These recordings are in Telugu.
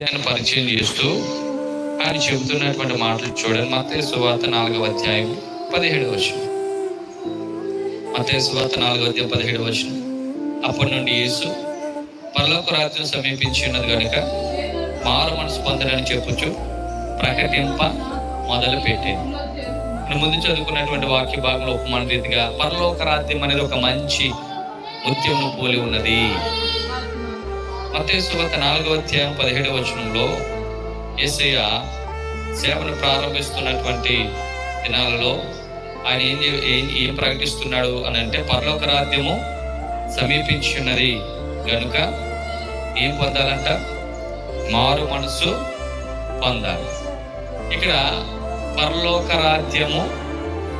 ఆయన పరిచయం చేస్తూ ఆయన చెబుతున్నటువంటి మాటలు చూడండి. మతే సువార్త నాలుగవ అధ్యాయం పదిహేడు వచ్చిన మతే సువార్త నాలుగవ అధ్యాయం పదిహేడు వచ్చిన అప్పటి నుండి యేసు పరలోక రాజ్యం సమీపించి ఉన్నది కనుక మారు మనసు పొందడని చెప్పుచు ప్రకటింప మొదలు పెట్టేది ముందు చదువుకున్నటువంటి వాక్య భాగంలో ఉపమాన రీతిగా పరలోక రాజ్యం అనేది ఒక మంచి ముత్యము పోలి ఉన్నది. మతేశ్వత నాలుగవ అధ్యాయం పదిహేడవ వచనంలో ఏసయ్య సేవను ప్రారంభిస్తున్నటువంటి దినాలలో ఆయన ఏం ఏం ఏం ప్రకటిస్తున్నాడు అని అంటే పరలోక రాజ్యము సమీపించి ఉన్నది ఏం పొందాలంట? మారు మనసు పొందాలి. ఇక్కడ పరలోక రాజ్యము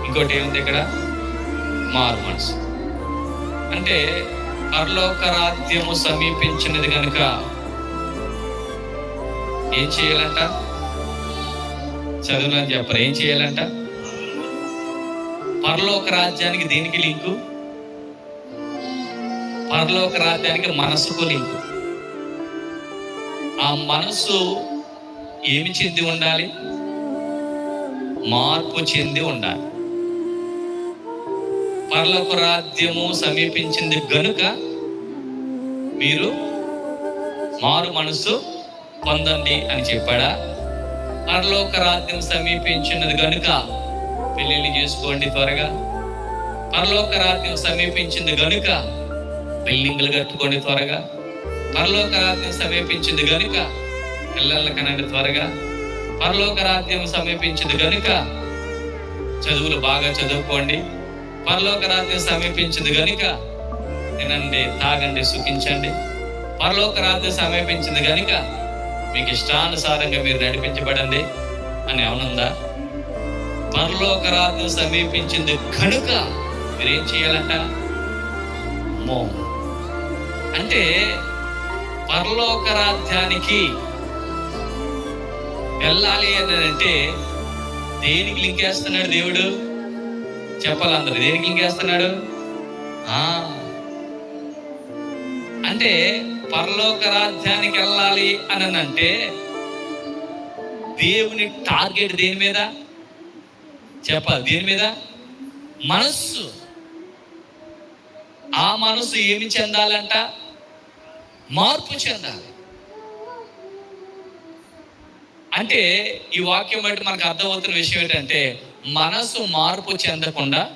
ఇంకోటి ఏముంది ఇక్కడ? మారు మనసు అంటే పరలోక రాజ్యము సమీపించినది కనుక ఏం చేయాలంట? చదువులని చెప్పరు ఏం చేయాలంట? పరలోక రాజ్యానికి దేనికి లింకు? పరలోక రాజ్యానికి మనసుకు లింకు. ఆ మనసు ఏమి చెంది ఉండాలి? మార్పు చెంది ఉండాలి. పరలోక రాజ్యము సమీపించింది గనుక మీరు మారు మనసు పొందండి అని చెప్పాడా? పరలోక రాజ్యం సమీపించినది గనుక పెళ్ళిళ్ళు చేసుకోండి త్వరగా. పరలోక రాజ్యం సమీపించింది గనుక బిల్డింగ్లు కట్టుకోండి త్వరగా. పరలోక రాజ్యం సమీపించింది గనుక పిల్లల కనండి త్వరగా. పరలోక రాజ్యం సమీపించింది గనుక చదువులు బాగా చదువుకోండి. పరలోక రాజ్యం సమీపించింది గనుక తినండి తాగండి సుఖించండి. పరలోక రాజ్యం సమీపించింది గనుక మీకు ఇష్టానుసారంగా మీరు నడిపించబడండి అని అవునుందా? పరలోక రాజ్యం సమీపించింది కనుక మీరేం చేయాలంట? మో అంటే పరలోక రాజ్యానికి వెళ్ళాలి అని అంటే దేనికి లింకేస్తున్నాడు దేవుడు? చెప్పాలి అందరు దేనికి ఇంకేస్తున్నాడు ఆ. అంటే పరలోక రాజ్యానికి వెళ్ళాలి అని అంటే దేవుని టార్గెట్ దేని మీద? చెప్పాలి దేని మీద? మనస్సు. ఆ మనసు ఏమి చెందాలంట? మార్పు చెందాలి. అంటే ఈ వాక్యం బట్టి మనకు అర్థమవుతున్న విషయం ఏంటంటే మనసు మార్పు చెందకుండా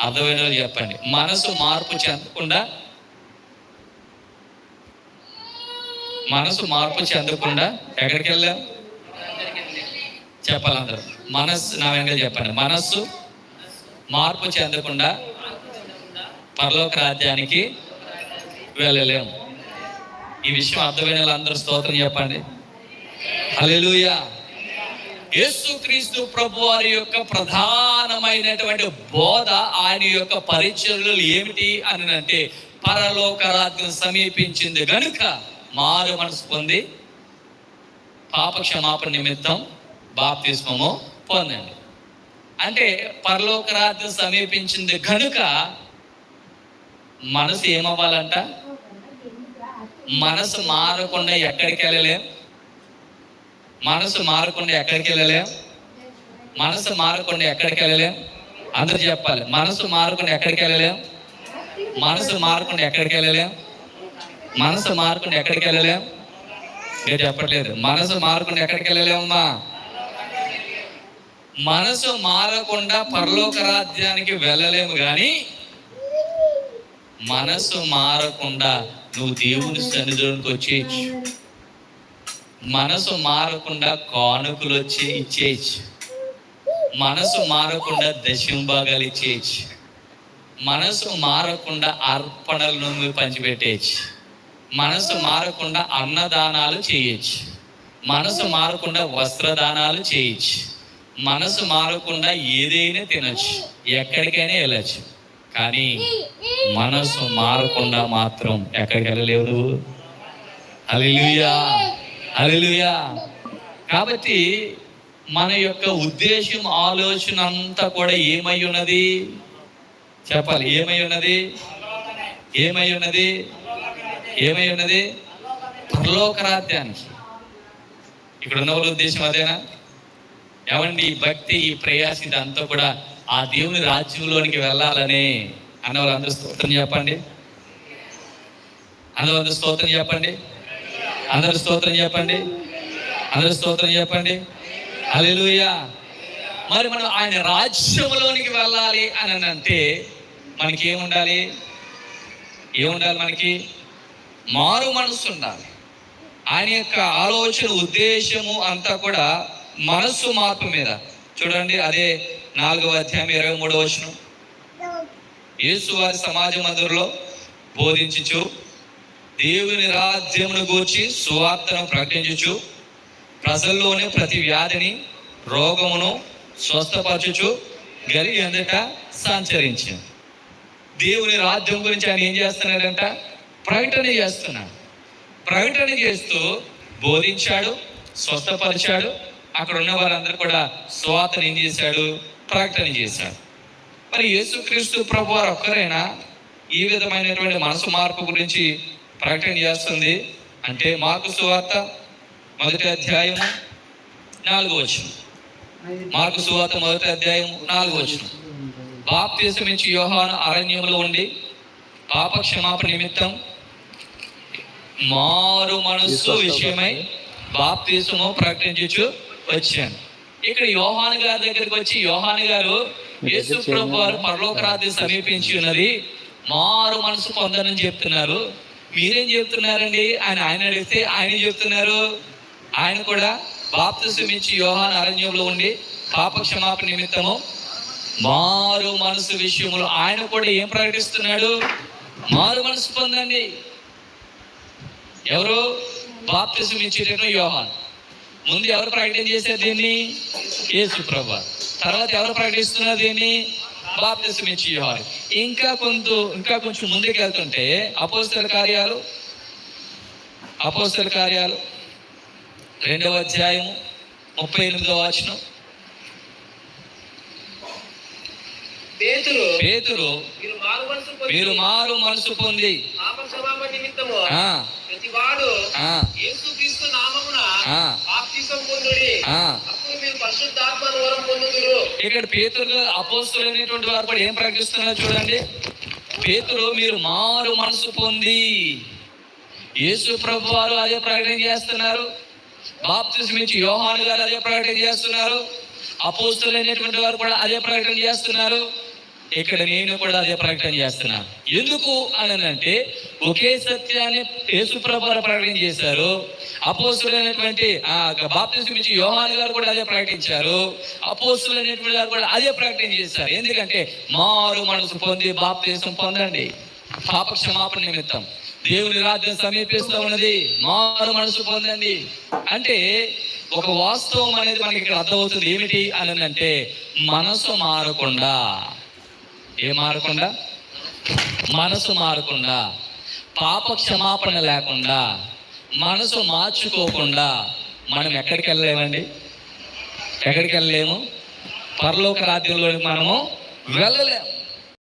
అర్థమైన చెప్పండి. మనసు మార్పు చెందకుండా మనసు మార్పు చెందకుండా ఎక్కడికి వెళ్ళాం? చెప్పాలి అందరూ. మనస్సు నా వెనక చెప్పండి. మనస్సు మార్పు చెందకుండా పరలోక రాజ్యానికి వెళ్ళలేం. ఈ విషయం అర్థమైన వాళ్ళందరూ స్తోత్రం చెప్పండి. హల్లెలూయా. యేసుక్రీస్తు ప్రభు వారి యొక్క ప్రధానమైనటువంటి బోధ ఆయన యొక్క పరిచర్లు ఏమిటి అని అంటే పరలోక రాజ్యం సమీపించింది గనుక మారు మనసు పొంది పాప క్షమాపణ నిమిత్తం బాప్తిస్మము పొందండి. అంటే పరలోక రాజ్యం సమీపించింది కనుక మనసు ఏమవ్వాలంట? మనసు మారకుండా ఎక్కడికి వెళ్ళలేం? మనసు మారకుండా ఎక్కడికి వెళ్ళలేం? మనసు మారకుండా ఎక్కడికి వెళ్ళలేం? అందరు చెప్పాలి మనసు మారకుండా ఎక్కడికి వెళ్ళలేం? మనసు మారకుండా ఎక్కడికి వెళ్ళలేం? మనసు మారకుండా ఎక్కడికి వెళ్ళలేం? మీరు చెప్పట్లేదు. మనసు మారకుండా ఎక్కడికి వెళ్ళలేమమ్మా? మనసు మారకుండా పరలోక రాజ్యానికి వెళ్ళలేము కానీ మనసు మారకుండా నువ్వు దేవుని సన్నిధిలోనికి వచ్చేయచ్చు. మనసు మారకుండా కానుకలు వచ్చి ఇచ్చేయచ్చు మనసు మారకుండా దశమ భాగాలు ఇచ్చేయచ్చు మనసు మారకుండా అర్పణలను నువ్వు పంచిపెట్టేయచ్చు మనసు మారకుండా అన్నదానాలు చేయొచ్చు మనసు మారకుండా వస్త్రదానాలు చేయొచ్చు మనసు మారకుండా ఏదైనా తినచ్చు. ఎక్కడికైనా వెళ్ళచ్చు. కానీ మనసు మారకుండా మాత్రం ఎక్కడికి వెళ్ళలేవు నువ్వు. హల్లెలూయా. హల్లెలూయా. కాబట్టి మన యొక్క ఉద్దేశం ఆలోచన అంతా కూడా ఏమై ఉన్నది? చెప్పాలి. ఏమై ఉన్నది? ఏమై ఉన్నది? ఏమై ఉన్నది? పరలోకరాధ్యానికి ఇక్కడ ఉన్న వాళ్ళ ఉద్దేశం అదేనా? ఏమండి ఈ భక్తి ఈ ప్రయాస ఇదంతా కూడా ఆ దేవుని రాజ్యంలోనికి వెళ్ళాలని అన్న అందరూ స్తోత్రం చెప్పండి. అందరూ అందరూ స్తోత్రం చెప్పండి. అందరు స్తోత్రం చెప్పండి. అందరు స్తోత్రం చెప్పండి. అలెలుయా మరి మనం ఆయన రాజ్యంలోనికి వెళ్ళాలి అని అంటే మనకి ఏముండాలి? ఏముండాలి మనకి? మారు మనసు ఉండాలి. ఆయన యొక్క ఆలోచన ఉద్దేశము అంతా కూడా మనస్సు మార్పు మీద. చూడండి అదే నాలుగవ అధ్యాయం ఇరవై మూడవ వచనం. యేసు వారి సమాజ మందిరంలో బోధించుచు దేవుని రాజ్యమును గూర్చి సువార్తను ప్రకటించుచు ప్రజల్లోనే ప్రతి వ్యాధిని రోగమును స్వస్థపరచుచు గరి అందట సంచరించింది దేవుని రాజ్యం గురించి ఆయన ఏం చేస్తున్నాడంట? ప్రకటన చేస్తున్నాడు. ప్రకటన చేస్తూ బోధించాడు స్వస్థపరిచాడు. అక్కడ ఉన్న వారందరూ కూడా స్వాతను ఏం చేశాడు? ప్రకటన చేశాడు మరి యేసుక్రీస్తు ప్రభు వారు ఒక్కరైనా? ఈ విధమైనటువంటి మనసు మార్పు గురించి ప్రకటన చేస్తుంది అంటే మార్కు సువార్త మొదటి అధ్యాయం నాలుగు వచ్చిన మార్కు సువార్త మొదటి అధ్యాయం నాలుగు వచ్చిన బాప్తీసం నుంచి యోహాను అరణ్యంలో ఉండి పాప క్షమాపణ నిమిత్తం మారు మనస్సు విషయమై బాప్తీసము ప్రకటించు వచ్చాను. ఇక్కడ యోహాన్ గారి దగ్గరికి వచ్చి యోహాన్ గారు యేసు ప్రభు వారు పరలోక సమీపించి ఉన్నది మారు మనసు పొందనని చెప్తున్నారు. మీరేం చెప్తున్నారండి ఆయన ఆయన అడిగితే ఆయన చెబుతున్నారు? చెప్తున్నారు ఆయన కూడా బాప్తిసం ఇచ్చి యోహాను అరణ్యంలో ఉండి పాపక్షమాపణ నిమిత్తము మారు మనసు విషయంలో ఆయన కూడా ఏం ప్రకటిస్తున్నాడు? మారు మనసు పొందండి. ఎవరు? బాప్తిసం ఇచ్చేటట్టు యోహాన్. ముందు ఎవరు ప్రకటన చేశారు దీన్ని? యేసు ప్రభా తర్వాత ఎవరు ప్రకటిస్తున్నారు దీన్ని? బాప్తిసం ఇచ్చి యోహాన్ ఇంకా కొంత ఇంకా కొంచెం ముందుకు వెళ్తుంటే అపోస్తల కార్యాలు అపోస్తల కార్యాలు. రెండవ అధ్యాయము ముప్పై ఎనిమిదవ వచనం. పేతురు పేతురు మీరు మారు మనసు పొంది ప్రతివాడు ఆ, యేసుక్రీస్తు నామమున. బాప్తిసం పొందుడి. మీరు పరిశుద్ధాత్మ వరం పొందుదురు. ఇక్కడ పేతురు అపోస్తులు అనేటువంటి వారు కూడా ఏం ప్రకటిస్తున్నారు చూడండి. పేతురు మీరు మారు మనసు పొంది. యేసు ప్రభు వారు అదే ప్రకటన చేస్తున్నారు. బాప్తిస్ నుంచి యోహాను గారు అదే ప్రకటన చేస్తున్నారు. అపోస్తులు అనేటువంటి వారు కూడా అదే ప్రకటన చేస్తున్నారు. ఇక్కడ నేను కూడా అదే ప్రకటన చేస్తున్నాను. ఎందుకు అని అంటే ఒకే సత్యాన్ని యేసు ప్రభు వారు ప్రకటన చేశారు. అపోస్తులైనటువంటి ఆ ఇచ్చి యోహాను గారు కూడా అదే ప్రకటించారు. అపోస్తులైనటువంటి అనేటువంటి కూడా అదే ప్రకటన చేశారు. ఎందుకంటే మారు మనసు పొంది బాప్తిసం పొందండి. పాప క్షమాపణ నిమిత్తం. దేవుని రాజ్యం సమీపిస్తూ ఉన్నది. మారు మనసు పొందండి. అంటే ఒక వాస్తవం అనేది మనకి ఇక్కడ అర్థమవుతుంది ఏమిటి అని అంటే మనసు మారకుండా. ఏం మారకుండా? మనసు మారకుండా. పాప క్షమాపణ లేకుండా. మనసు మార్చుకోకుండా మనం ఎక్కడికి వెళ్ళలేమండి? ఎక్కడికి వెళ్ళలేము? పరలోక రాజ్యంలోకి మనము వెళ్ళలేము.